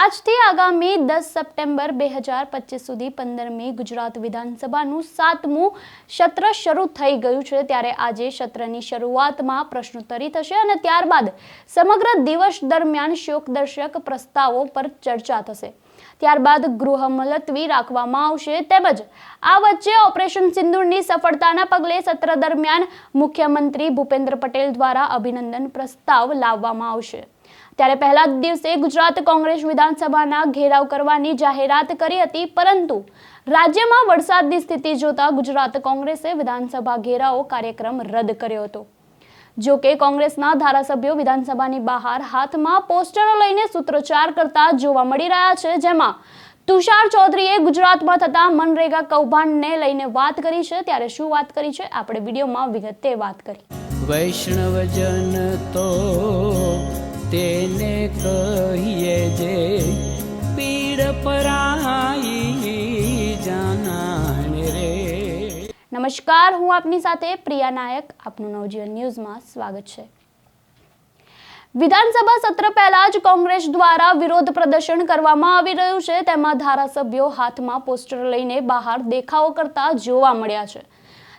આજથી આગામી દસ સપ્ટેમ્બર બે હજાર પચીસ સુધી પંદરમી ગુજરાત વિધાનસભાનું સાતમું સત્ર શરૂ થઈ ગયું છે. ત્યારે આજે સત્રની શરૂઆતમાં પ્રશ્નોત્તરી થશે અને ત્યારબાદ સમગ્ર દિવસ દરમિયાન શોકદર્શક પ્રસ્તાવો પર ચર્ચા થશે. ત્યારબાદ ગૃહ મુલતવી રાખવામાં આવશે તેમજ આ વચ્ચે ઓપરેશન સિંદૂરની સફળતાના પગલે સત્ર દરમિયાન મુખ્યમંત્રી ભૂપેન્દ્ર પટેલ દ્વારા અભિનંદન પ્રસ્તાવ લાવવામાં આવશે. ત્યારે પહેલા જ દિવસે ગુજરાત કોંગ્રેસ વિધાનસભાના ઘેરાવ કરવાની જાહેરાત કરી હતી, પરંતુ રાજ્યમાં વરસાદની સ્થિતિ જોતા ગુજરાત કોંગ્રેસે વિધાનસભા ઘેરાવો કાર્યક્રમ રદ કર્યો હતો. જો કે કોંગ્રેસના ધારાસભ્યો વિધાનસભાની બહાર હાથમાં પોસ્ટરો લઈને સૂત્રોચ્ચાર કરતા જોવા મળી રહ્યા છે, જેમાં તુષાર ચૌધરીએ ગુજરાતમાં થતા મનરેગા કૌભાંડને લઈને વાત કરી છે. ત્યારે શું વાત કરી છે? આપણે વિડીયોમાં વિગતે વાત કરી. વૈષ્ણવજન તો તેને કહીએ નમસ્કાર, હું આપની સાથે પ્રિયા નાયક. આપનું નવજીવન ન્યૂઝમાં સ્વાગત છે. વિધાનસભા સત્ર પહેલા જ કોંગ્રેસ દ્વારા વિરોધ પ્રદર્શન કરવામાં આવી રહ્યું છે. તેમાં ધારાસભ્યો હાથમાં પોસ્ટર લઈને બહાર દેખાવો કરતા જોવા મળ્યા છે.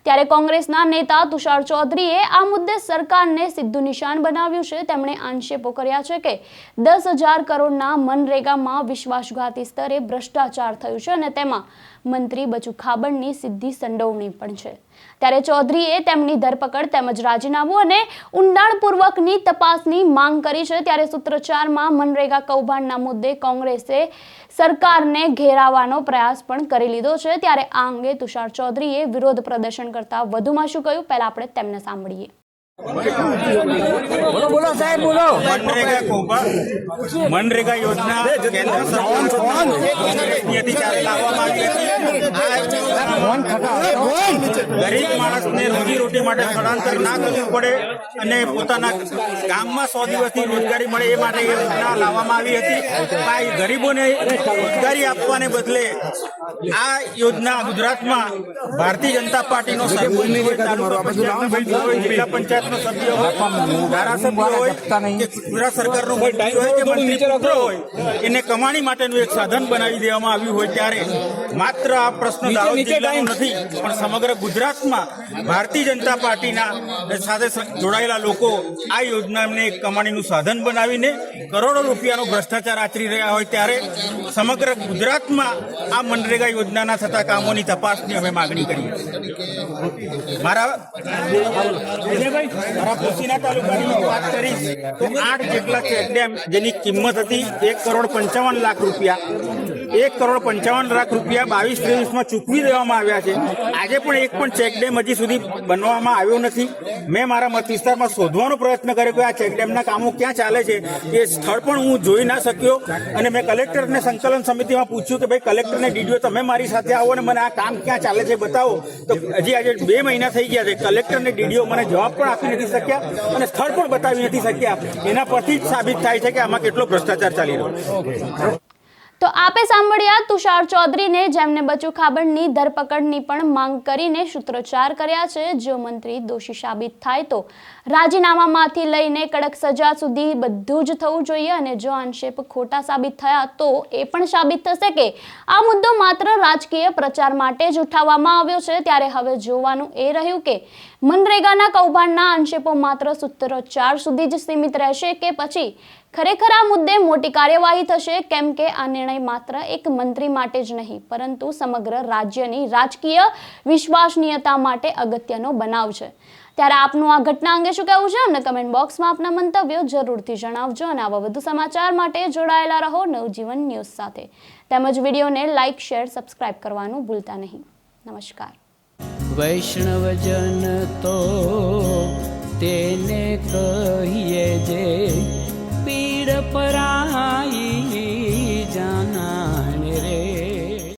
ત્યારે કોંગ્રેસના નેતા તુષાર ચૌધરીએ આ મુદ્દે સરકારને સીધું નિશાન બનાવ્યું છે. તેમણે આક્ષેપો કર્યા છે કે દસ હજાર કરોડના મનરેગામાં વિશ્વાસઘાતી સ્તરે ભ્રષ્ટાચાર થયું છે અને તેમાં મંત્રી બચુ ખાબડની સીધી સંડોવણી પણ છે. ત્યારે ચૌધરીએ તેમની ધરપકડ તેમજ રાજીનામું અને ઊંડાણપૂર્વકની તપાસની માંગ કરી છે. ત્યારે સૂત્રોચ્ચારમાં મનરેગા કૌભાંડના મુદ્દે કોંગ્રેસે સરકારને ઘેરાવાનો પ્રયાસ પણ કરી લીધો છે. ત્યારે આ અંગે તુષાર ચૌધરીએ વિરોધ પ્રદર્શન કરતા વધુમાં શું કહ્યું? પહેલા આપણે તેમને સાંભળીએ. બોલો બોલો સાહેબ બોલો. મનરેગા યોજના કેન્દ્ર સરકારથી ચાલુ લાવવામાં આવી હતી ગરીબ માણસને રોજી રોટી માટે સ્થળાંતર ના કરવું પડે અને પોતાના ગામમાં સો દિવસની રોજગારી મળે એ માટે એ યોજના લાવવામાં આવી હતી. આ ગરીબોને રોજગારી આપવાને બદલે આ યોજના ગુજરાતમાં ભારતીય જનતા પાર્ટીનો તાલુકા જિલ્લા પંચાયતનો સભ્ય હોય ધારાસભ્ય હોય કે ગુજરાત સરકારનો મંત્રી હોય કે મંત્રી હોય એને કમાણી માટેનું એક સાધન બનાવી દેવામાં આવ્યું હોય ત્યારે માત્ર આ પ્રશ્ન દાહોદ જિલ્લાનો નથી પણ સમગ્ર ગુજરાતમાં ભારતીય જનતા પાર્ટીના સાથે જોડાયેલા લોકો આ યોજનાને એક કમાણીનું સાધન બનાવીને કરોડો રૂપિયાનો ભ્રષ્ટાચાર આચરી રહ્યા હોય ત્યારે સમગ્ર ગુજરાતમાં આ મનરેગા યોજનાના થતા કામોની તપાસની અમે માગણી કરી મારા વાત કરીશ તો આઠ જેટલા ચેકડેમ જેની કિંમત હતી એક કરોડ પંચાવન લાખ રૂપિયા. એક કરોડ પંચાવન લાખ રૂપિયા બાવીસ ત્રેવીસમાં ચૂકવી દેવામાં આવ્યા છે. આજે પણ એક પણ ચેકડેમ હજી સુધી બનવામાં આવ્યો નથી. મેં મારા મત વિસ્તારમાં શોધવાનો પ્રયત્ન કર્યો કે આ ચેકડેમના કામો ક્યાં ચાલે છે. એ સ્થળ પણ હું જોઈ ના શક્યો. અને મેં કલેક્ટરને સંકલન સમિતિમાં પૂછ્યું કે ભાઈ, કલેક્ટરને ડીડીઓ, તમે મારી સાથે આવો અને મને આ કામ ક્યાં ચાલે છે બતાવો. તો હજી આજે બે મહિના થઈ ગયા છે. કલેક્ટરને ડીડીઓ મને જવાબ પણ આપી નથી શક્યા અને સ્થળ પણ બતાવી નથી શક્યા. એના પરથી જ સાબિત થાય છે કે આમાં કેટલો ભ્રષ્ટાચાર ચાલી રહ્યો છે. તો આપે સાંભળ્યા તુષાર ચૌધરીને જેમને બચુ ખાબડની ધરપકડની પણ માંગ કરીને સૂત્રોચ્ચાર કર્યા છે જો મંત્રી દોષી સાબિત થાય તો રાજીનામામાંથી લઈને કડક સજા સુધી બધું જ થવું જોઈએ અને જો આંશેપ ખોટા સાબિત થયા તો એ પણ સાબિત થશે કે આ મુદ્દો માત્ર રાજકીય પ્રચાર માટે જ ઉઠાવવામાં આવ્યો છે. ત્યારે હવે જોવાનું એ રહ્યું કે મનરેગાના કૌભાંડના આંશેપો માત્ર સૂત્રોચ્ચાર સુધી જ સીમિત રહેશે કે પછી ખરેખર આ મુદ્દે મોટી કાર્યવાહી થશે, કેમ કે આ નિર્ણય માત્ર એક મંત્રી માટે જ નહીં, પરંતુ સમગ્ર રાજ્યની રાજકીય વિશ્વાસનીયતા માટે અગત્યનો બનાવ છે. ત્યારે આપનું આ ઘટના અંગે શું કહેવું છે? અમને કમેન્ટ બોક્સમાં આપના મંતવ્યો જરૂરથી જણાવજો અને આવા વધુ સમાચાર માટે જોડાયેલા રહો નવજીવન ન્યૂઝ સાથે. તેમજ વિડીયોને લાઇક શેર સબસ્ક્રાઇબ કરવાનું ભૂલતા નહીં. નમસ્કાર. વૈષ્ણવજન તો તેને કહીએ જે પીડ પરાઈ